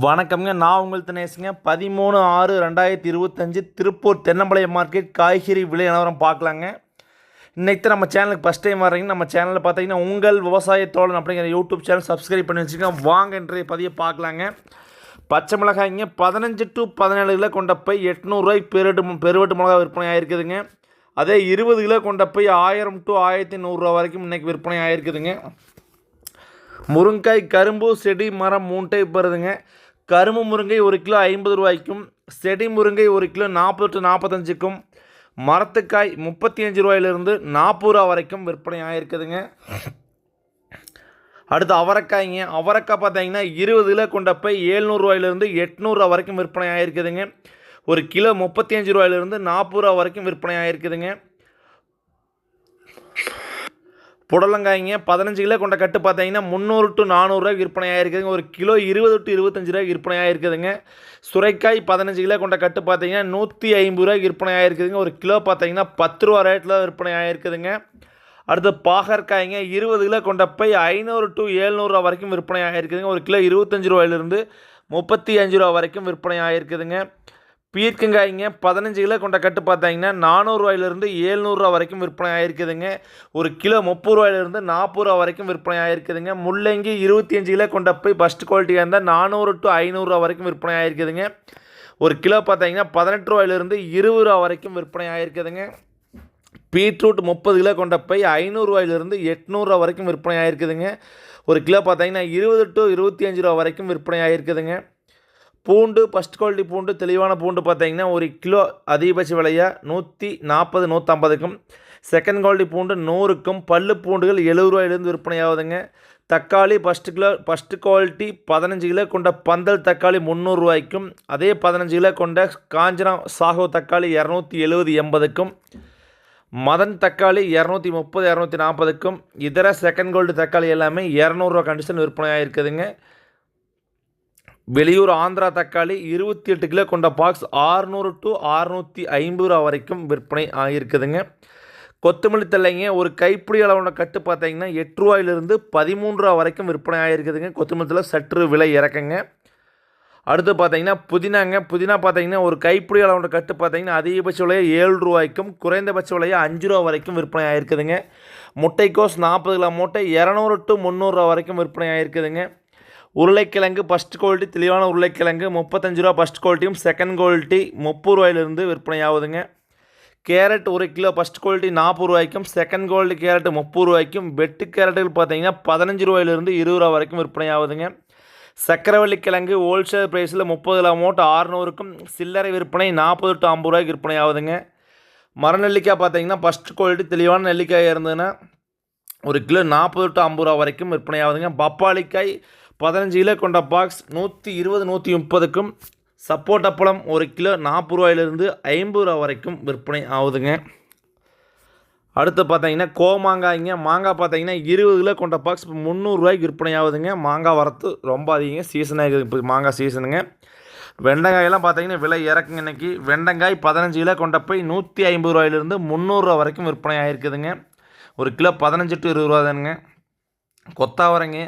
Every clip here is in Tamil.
வணக்கம்ங்க. நான் உங்கள் தினேசுங்க. பதிமூணு ஆறு ரெண்டாயிரத்தி இருபத்தஞ்சி திருப்பூர் தென்னம்பாளையம் மார்க்கெட் காய்கறி விலை நிலவரம் பார்க்கலாங்க. இன்னைக்கு தான் நம்ம சேனலுக்கு ஃபஸ்ட் டைம் வர்றீங்க. நம்ம சேனலில் பார்த்தீங்கன்னா உங்கள் விவசாய தோழன் அப்படிங்கிற யூடியூப் சேனல் சப்ஸ்கிரைப் பண்ணி வச்சுக்கோங்க வாங்க இன்றைய பதிவை பார்க்கலாங்க. பச்சை மிளகாய்ங்க பதினஞ்சு டு பதினேழு கிலோ கொண்ட போய் எட்நூறுரூவாய்க்கு பெருவெட்டு பெருவெட்டு மிளகா விற்பனை ஆகிருக்குதுங்க அதே இருபது கிலோ கொண்ட போய் ஆயிரம் டு ஆயிரத்தி நூறுரூவா வரைக்கும் இன்றைக்கி விற்பனை ஆகிருக்குதுங்க முருங்காய் கரும்பு செடி மரம் மூணு டைப் வருதுங்க கரும்பு முருங்கை ஒரு கிலோ ஐம்பது ரூபாய்க்கும் செடி முருங்கை ஒரு கிலோ நாற்பது டு நாற்பத்தஞ்சுக்கும் மரத்துக்காய் முப்பத்தி அஞ்சு ரூபாயிலிருந்து நாற்பது ரூபா வரைக்கும் விற்பனை ஆகிருக்குதுங்க அடுத்து அவரைக்காய்ங்க. அவரைக்காய் பார்த்தீங்கன்னா இருபது கிலோ கொண்ட போய் ஏழ்நூறுவாயிலிருந்து எட்நூறுரூவா வரைக்கும் விற்பனை ஆகிருக்குதுங்க ஒரு கிலோ முப்பத்தி அஞ்சு ரூபாயிலிருந்து நாற்பது ரூபா வரைக்கும் விற்பனை ஆகிருக்குதுங்க புடலங்காய்ங்க பதினஞ்சு கிலோ கொண்ட கட்டு பார்த்தீங்கன்னா முந்நூறு டு நானூறுரூவா விற்பனை ஆகிருக்குதுங்க ஒரு கிலோ இருபது டு இருபத்தஞ்சு ரூபா விற்பனை ஆகிருக்குதுங்க சுரைக்காய் பதினஞ்சு கிலோ கொண்ட கட்டு பார்த்தீங்கன்னா நூற்றி ஐம்பது ரூபா விற்பனை ஆகிருக்குதுங்க ஒரு கிலோ பார்த்தீங்கன்னா பத்து ரூபா ரேட்டில் விற்பனை ஆகிருக்குதுங்க அடுத்து பாகற்காய்ங்க இருபது கிலோ கொண்ட போய் ஐநூறு டு ஏழ்நூறுரூவா வரைக்கும் விற்பனை ஆகிருக்குதுங்க ஒரு கிலோ இருபத்தஞ்சு ரூபாயிலிருந்து முப்பத்தி அஞ்சு ரூபா வரைக்கும் விற்பனை ஆகிருக்குதுங்க பீர்க்கங்காய்ங்க பதினஞ்சு கிலோ கொண்ட கட்டு பார்த்தீங்கன்னா நானூறுரூவாயிலிருந்து ஏழ்நூறுரூவா வரைக்கும் விற்பனை ஆகிருக்குதுங்க ஒரு கிலோ முப்பது ரூபாயிலிருந்து நாற்பது ரூபா வரைக்கும் விற்பனை ஆகிருக்குதுங்க முள்ளங்கி இருபத்தி அஞ்சு கிலோ கொண்ட போய் ஃபஸ்ட் குவாலிட்டியாக இருந்தால் நானூறு டு ஐநூறுரூவா வரைக்கும் விற்பனை ஆகிருக்குதுங்க ஒரு கிலோ பார்த்தீங்கன்னா பதினெட்டு ரூபாயிலிருந்து இருபது ரூபா வரைக்கும் விற்பனை ஆகிருக்குதுங்க பீட்ரூட் முப்பது கிலோ கொண்ட போய் ஐநூறுரூவாயிலிருந்து எட்நூறுரூவா வரைக்கும் விற்பனை ஆகிருக்குதுங்க ஒரு கிலோ பார்த்தீங்கன்னா இருபது டு இருபத்தி அஞ்சு ரூபா வரைக்கும் விற்பனை ஆகிருக்குதுங்க பூண்டு ஃபஸ்ட் குவாலிட்டி பூண்டு தெளிவான பூண்டு பார்த்தீங்கன்னா ஒரு கிலோ அதிகபட்ச விலையாக நூற்றி நாற்பது நூற்றம்பதுக்கும் செகண்ட் குவாலிட்டி பூண்டு நூறுக்கும் பல்லு பூண்டுகள் எழுபது ரூபாயிலிருந்து விற்பனை ஆகுதுங்க தக்காளி ஃபஸ்ட்டு கிலோ ஃபஸ்ட்டு குவாலிட்டி பதினஞ்சு கிலோ கொண்ட பந்தல் தக்காளி முந்நூறுரூவாய்க்கும் அதே பதினஞ்சு கிலோ கொண்ட காஞ்சனா சாகோ தக்காளி இரநூத்தி எழுபது எண்பதுக்கும் மதன் தக்காளி இரநூத்தி முப்பது இரநூத்தி நாற்பதுக்கும் இதர செகண்ட் கோல்டு தக்காளி எல்லாமே இரநூறுவா கண்டிஷன் விற்பனை ஆகிருக்குதுங்க வெளியூர் ஆந்திரா தக்காளி இருபத்தி எட்டு கிலோ கொண்ட பாக்ஸ் ஆறுநூறு டு அறுநூற்றி ஐம்பது ரூபா வரைக்கும் விற்பனை ஆகியிருக்குதுங்க. கொத்தமல்லி தள்ளைங்க ஒரு கைப்பிடி அளவோட கட்டு பார்த்தீங்கன்னா எட்டு ரூபாயிலிருந்து பதிமூன்று ரூபா வரைக்கும் விற்பனை ஆகிருக்குதுங்க கொத்தமல்லி தலை சற்று விலை இறக்குங்க. அடுத்து பார்த்தீங்கன்னா புதினாங்க. புதினா பார்த்தீங்கன்னா ஒரு கைப்பிடி அளவோட கட்டு பார்த்தீங்கன்னா அதிகபட்ச விலையை ஏழு ரூபாய்க்கும் குறைந்தபட்ச விலையை அஞ்சு ரூபா வரைக்கும் விற்பனை ஆகிருக்குதுங்க முட்டைக்கோஸ் நாற்பது கிலோ மூட்டை இரநூறு டு முந்நூறுரூவா வரைக்கும் விற்பனை ஆகிருக்குதுங்க உருளைக்கிழங்கு ஃபஸ்ட் குவாலிட்டி தெளிவான உருளைக்கிழங்கு முப்பத்தஞ்சு ரூபா ஃபஸ்ட் குவாலிட்டியும் செகண்ட் குவாலிட்டி முப்பது ரூபாயிலிருந்து விற்பனை ஆகுதுங்க கேரட் ஒரு கிலோ ஃபஸ்ட் குவாலிட்டி நாற்பது ரூபாய்க்கும் செகண்ட் குவாலிட்டி கேரட் முப்பது ரூபாய்க்கும் வெட்டு கேரட்டுகள் பார்த்தீங்கன்னா பதினஞ்சு ரூபாயிலிருந்து இருபது ரூபா வரைக்கும் விற்பனை ஆகுதுங்க சக்கரவள்ளி கிழங்கு ஹோல்சேல் ப்ரைஸில் முப்பது அமௌண்ட் ஆறுநூறுக்கும் சில்லறை விற்பனை நாற்பது டு ஐம்பது ரூபாய்க்கு விற்பனை ஆகுதுங்க மர நெல்லிக்காய் பார்த்தீங்கன்னா ஃபஸ்ட் குவாலிட்டி தெளிவான நெல்லிக்காய் இருந்ததுன்னா ஒரு கிலோ நாற்பது டு ஐம்பது ரூபா வரைக்கும் விற்பனை ஆகுதுங்க பப்பாளிக்காய் பதினஞ்சு கிலோ கொண்ட பாக்ஸ் நூற்றி இருபது நூற்றி முப்பதுக்கும் சப்போட்டா பழம் ஒரு கிலோ நாற்பது ரூபாயிலிருந்து ஐம்பது ரூபா வரைக்கும் விற்பனை ஆகுதுங்க. அடுத்து பார்த்தீங்கன்னா கோமாங்காய்ங்க. மாங்காய் பார்த்தீங்கன்னா இருபது கிலோ கொண்ட பாக்ஸ் இப்போ முந்நூறுரூவாய்க்கு விற்பனை ஆகுதுங்க. மாங்காய் வரத்து ரொம்ப அதிகங்க. சீசனாக இப்போ மாங்காய் சீசனுங்க வெண்டைக்காயெல்லாம் பார்த்தீங்கன்னா விலை இறக்குங்க இன்றைக்கி வெண்டைக்காய் பதினஞ்சு கிலோ கொண்ட போய் நூற்றி ஐம்பது ரூபாயிலிருந்து முந்நூறுரூவா வரைக்கும் விற்பனை ஆகிருக்குதுங்க ஒரு கிலோ பதினஞ்சு டு இருபது ரூபா தானுங்க. கொத்தாவரங்க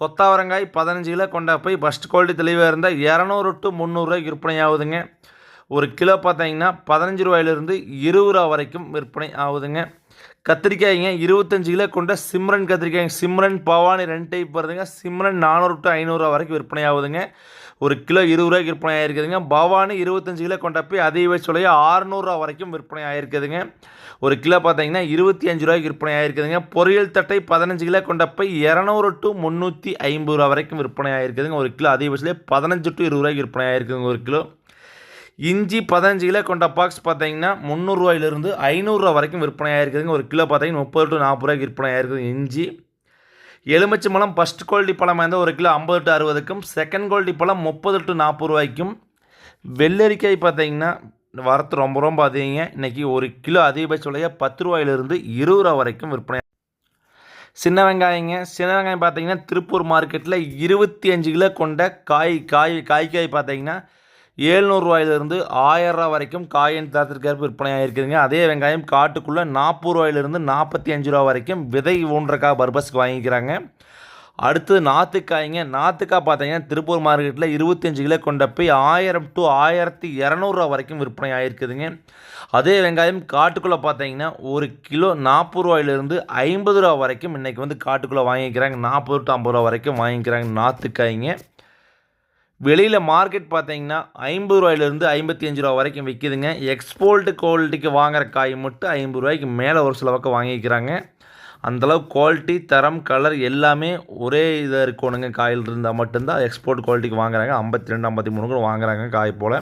கொத்தாவரங்காய் பதினஞ்சு கிலோ கொண்ட போய் ஃபஸ்ட் குவாலிட்டி தெளிவாக இருந்தால் இரநூறு டு முந்நூறுரூவாய்க்கு விற்பனை ஆகுதுங்க ஒரு கிலோ பார்த்தீங்கன்னா பதினஞ்சு ரூபாயிலிருந்து இருபது ரூபா வரைக்கும் விற்பனை ஆகுதுங்க. கத்திரிக்காய்ங்க இருபத்தஞ்சு கிலோ கொண்ட சிம்ரன் கத்திரிக்காய். சிம்ரன் பவானி ரெண்டு டைப் வருதுங்க. சிம்ரன் நானூறு டு ஐநூறுரூவா வரைக்கும் விற்பனை ஆகுதுங்க ஒரு கிலோ இருபது ரூபாய்க்கு விற்பனை ஆகிருக்குதுங்க பவானி இருபத்தஞ்சு கிலோ கொண்ட போய் அதே வயசுலேயே ஆறுநூறுவா வரைக்கும் விற்பனை ஆகிருக்குதுங்க ஒரு கிலோ பார்த்தீங்கன்னா இருபத்தி அஞ்சு ரூபாய்க்கு விற்பனை ஆகிருக்குதுங்க பொரியல் தட்டை பதினஞ்சு கிலோ கொண்ட போய் இரநூறு டு முந்நூற்றி ஐம்பது ரூபா வரைக்கும் விற்பனை ஆகிருக்குதுங்க ஒரு கிலோ அதிகபட்சத்திலே பதினஞ்சு டு இருபது ரூபாய்க்கு விற்பனை ஆகிருக்குதுங்க ஒரு கிலோ. இஞ்சி பதினஞ்சு கிலோ கொண்ட பாக்ஸ் பார்த்தீங்கன்னா முந்நூறுரூவாயிலிருந்து ஐநூறுரூவா வரைக்கும் விற்பனை இருக்குதுங்க ஒரு கிலோ பார்த்தீங்கன்னா முப்பது டு நாற்பது ரூபாய்க்கு விற்பனை இருக்குது இஞ்சி. எலுமிச்சை பழம் ஃபஸ்ட் குவாலிட்டி பழம் இருந்தால் ஒரு கிலோ ஐம்பது டு அறுபதுக்கும் செகண்ட் குவாலிட்டி பழம் முப்பது டு நாற்பது ரூபாய்க்கும். வெள்ளரிக்காய் பார்த்தீங்கன்னா வரத்து ரொம்ப ரொம்ப அதிகங்க. இன்றைக்கி ஒரு கிலோ அதிகபட்ச விலையாக பத்து ரூபாயிலிருந்து இருபது ரூபா வரைக்கும் விற்பனை. சின்ன வெங்காயங்க. சின்ன வெங்காயம் பார்த்தீங்கன்னா திருப்பூர் மார்க்கெட்டில் இருபத்தி அஞ்சு கிலோ கொண்ட காய் காய் காய்க்காய் பார்த்தீங்கன்னா ஏழ்நூறுரூவாயிலிருந்து ஆயிரரூவா வரைக்கும் காயின் தரத்திற்கேற்ப விற்பனை ஆகிருக்குதுங்க அதே வெங்காயம் காட்டுக்குள்ளே நாற்பது ரூபாயிலிருந்து நாற்பத்தி அஞ்சு ரூபா வரைக்கும் விதை ஊன்றக்காய் பர்பஸ்க்கு வாங்கிக்கிறாங்க. அடுத்தது நாற்றுக்காய்ங்க நாற்றுக்காய் பார்த்தீங்கன்னா திருப்பூர் மார்க்கெட்டில் இருபத்தஞ்சு கிலோ கொண்ட போய் ஆயிரம் டு ஆயிரத்தி இரநூறுவா வரைக்கும் விற்பனை ஆகிருக்குதுங்க அதே வெங்காயம் காட்டுக்குள்ளே பார்த்தீங்கன்னா ஒரு கிலோ நாற்பது ரூபாயிலிருந்து ஐம்பது ரூபா வரைக்கும் இன்றைக்கி வந்து காட்டுக்குள்ளே வாங்கிக்கிறாங்க. நாற்பது டு ஐம்பது ரூபா வரைக்கும் வாங்கிக்கிறாங்க நாற்றுக்காய்ங்க வெளியில் மார்க்கெட் பார்த்தீங்கன்னா ஐம்பது ரூபாயிலேருந்து ஐம்பத்தி அஞ்சு ரூபா வரைக்கும் விற்கிதுங்க எக்ஸ்போர்ட்டு குவாலிட்டிக்கு வாங்குற காய் மட்டும் ஐம்பது ரூபாய்க்கு மேலே ஒரு சில பக்கம் வாங்கிக்கிறாங்க. அந்தளவு குவாலிட்டி தரம் கலர் எல்லாமே ஒரே இதாக இருக்கணுங்க. காயில் இருந்தால் மட்டும்தான் எக்ஸ்போர்ட் குவாலிட்டிக்கு வாங்குறாங்க. ஐம்பத்தி ரெண்டு ஐம்பத்தி மூணு கூட வாங்குறாங்க காய் போல்.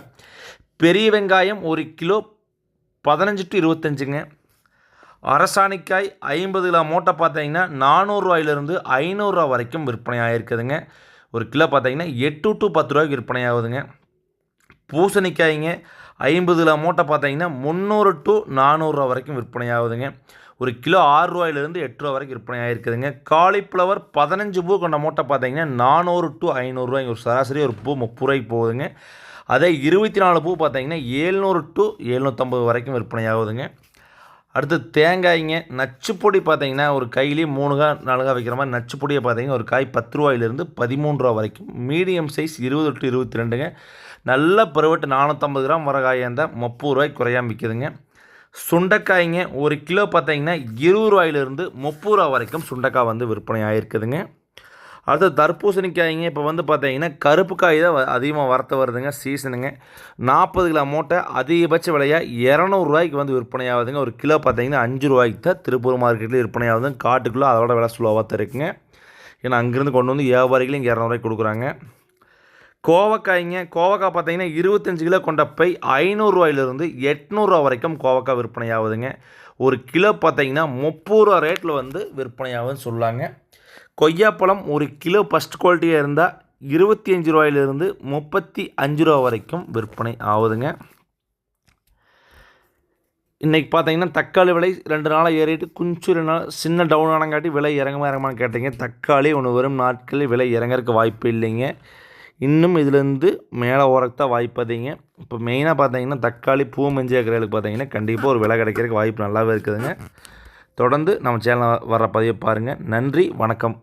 பெரிய வெங்காயம் ஒரு கிலோ பதினஞ்சு டு இருபத்தஞ்சுங்க. அரசாணிக்காய் ஐம்பது கிலோ மூட்டை பார்த்தீங்கன்னா நானூறுரூவாயிலிருந்து ஐநூறுரூவா வரைக்கும் விற்பனை ஆகிருக்குதுங்க ஒரு கிலோ பார்த்தீங்கன்னா எட்டு டு பத்து ரூபாய்க்கு விற்பனை ஆகுதுங்க. பூசணிக்காய்ங்க ஐம்பது கிலோ மூட்டை பார்த்தீங்கன்னா முந்நூறு டு நானூறுரூவா வரைக்கும் விற்பனை ஆகுதுங்க. ஒரு கிலோ ஆறு ரூபாயிலிருந்து எட்டு ரூபா வரைக்கும் விற்பனை ஆகிருக்குதுங்க காலிஃப்ளவர் பதினஞ்சு பூ கொண்ட மூட்டை பார்த்தீங்கன்னா நானூறு டு ஐநூறுரூவாய்ங்க ஒரு சராசரி ஒரு பூ முப்பது ரூபாய்க்கு போகுதுங்க. அதே இருபத்தி நாலு பூ பார்த்தீங்கன்னா ஏழ்நூறு டு எழுநூற்றம்பது வரைக்கும் விற்பனை ஆகுதுங்க. அடுத்து தேங்காய்ங்க. நச்சுப்பொடி பார்த்தீங்கன்னா ஒரு கையிலேயே மூணுகா நாலுகா வைக்கிற மாதிரி நச்சுப்பொடியை பார்த்தீங்கன்னா ஒரு காய் பத்து ரூபாயிலிருந்து பதிமூணு ரூபா வரைக்கும். மீடியம் சைஸ் இருபது டு இருபத்தி ரெண்டுங்க நல்ல பருவட்டு நானூற்றம்பது கிராம் வர காயாக இருந்தால் முப்பது ரூபாய்க்கு குறையாம விற்கிதுங்க சுண்டைக்காய்ங்க ஒரு கிலோ பார்த்தீங்கன்னா இருபது ரூபாயிலிருந்து முப்பது ரூபா வரைக்கும் சுண்டைக்காய் வந்து விற்பனை ஆகிருக்குதுங்க அடுத்து தர்பூசணிக்காய்ங்க. இப்போ வந்து பார்த்தீங்கன்னா கருப்பு காய் தான் அதிகமாக வரத்து வருதுங்க சீசனுங்க நாற்பது கிலோ மூட்டை அதிகபட்ச விலையாக இரநூறுவாய்க்கு வந்து விற்பனை ஆகுதுங்க ஒரு கிலோ பார்த்தீங்கன்னா அஞ்சு ரூபாய்க்கு தான் திருப்பூர் மார்க்கெட்டில் விற்பனை ஆகுதுங்க காட்டுக்குள்ளே அதோட விலை ஸ்லோவாக தான் இருக்குங்க ஏன்னா அங்கேருந்து கொண்டு வந்து வியாபாரிகளும் இங்கே இரநூறுவாய்க்கு கொடுக்குறாங்க. கோவக்காய்ங்க கோவக்காய் பார்த்தீங்கன்னா இருபத்தஞ்சு கிலோ கொண்ட பை ஐநூறுரூவாயிலிருந்து எட்நூறுரூவா வரைக்கும் கோவக்காய் விற்பனை ஆகுதுங்க ஒரு கிலோ பார்த்தீங்கன்னா முப்பது ரூபா ரேட்டில் வந்து விற்பனை ஆகுதுன்னு சொல்லாங்க. கொய்யாப்பழம் ஒரு கிலோ ஃபஸ்ட் குவாலிட்டியாக இருந்தால் இருபத்தி அஞ்சு ரூபாயிலிருந்து முப்பத்தி அஞ்சு ரூபா வரைக்கும் விற்பனை ஆகுதுங்க. இன்றைக்கி பார்த்தீங்கன்னா தக்காளி விலை ரெண்டு நாளாக ஏறிட்டு கொஞ்சம் ரெண்டு நாள் சின்ன டவுன் ஆனங்காட்டி விலை இறங்குமா இறங்குமான்னு கேட்டீங்க. தக்காளி ஒன்று வரும் நாட்களில் விலை இறங்கறதுக்கு வாய்ப்பு இல்லைங்க. இன்னும் இதுலேருந்து மேலே ஓரத்தான் வாய்ப்பு அதிங்க இப்போ மெயினாக பார்த்தீங்கன்னா தக்காளி பூ மஞ்சள் ஏக்கரைகளுக்கு பார்த்தீங்கன்னா கண்டிப்பாக ஒரு விலை கிடைக்கிறதுக்கு வாய்ப்பு நல்லாவே இருக்குதுங்க. தொடர்ந்து நம்ம சேனலில் வர பதிவை பாருங்கள் நன்றி வணக்கம்.